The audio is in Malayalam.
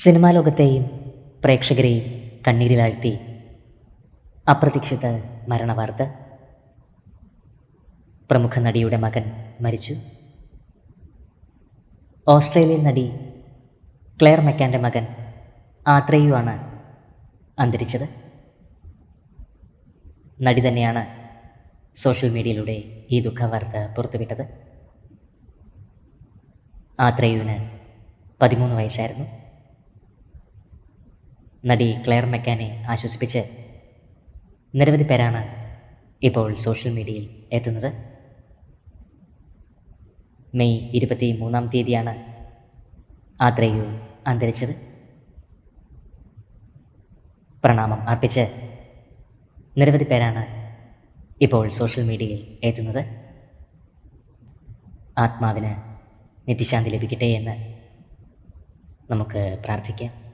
സിനിമാ ലോകത്തെയും പ്രേക്ഷകരെയും കണ്ണീരിലാഴ്ത്തി അപ്രതീക്ഷിത മരണവാർത്ത. പ്രമുഖ നടിയുടെ മകൻ മരിച്ചു. ഓസ്ട്രേലിയൻ നടി ക്ലെയർ മെക്കാന്റെ മകൻ ആത്രയുവാണ് അന്തരിച്ചത്. നടി തന്നെയാണ് സോഷ്യൽ മീഡിയയിലൂടെ ഈ ദുഃഖവാർത്ത പുറത്തുവിട്ടത്. ആത്രയുവിന് പതിമൂന്ന് വയസ്സായിരുന്നു. നടി ക്ലെയർ മെക്കാനെ ആശ്വസിപ്പിച്ച് നിരവധി പേരാണ് ഇപ്പോൾ സോഷ്യൽ മീഡിയയിൽ എത്തുന്നത്. മെയ് ഇരുപത്തി മൂന്നാം തീയതിയാണ് ആത്രേയു അന്തരിച്ചത്. പ്രണാമം അർപ്പിച്ച് നിരവധി പേരാണ് ഇപ്പോൾ സോഷ്യൽ മീഡിയയിൽ എത്തുന്നത്. ആത്മാവിന് നിത്യശാന്തി ലഭിക്കട്ടെ എന്ന് നമുക്ക് പ്രാർത്ഥിക്കാം.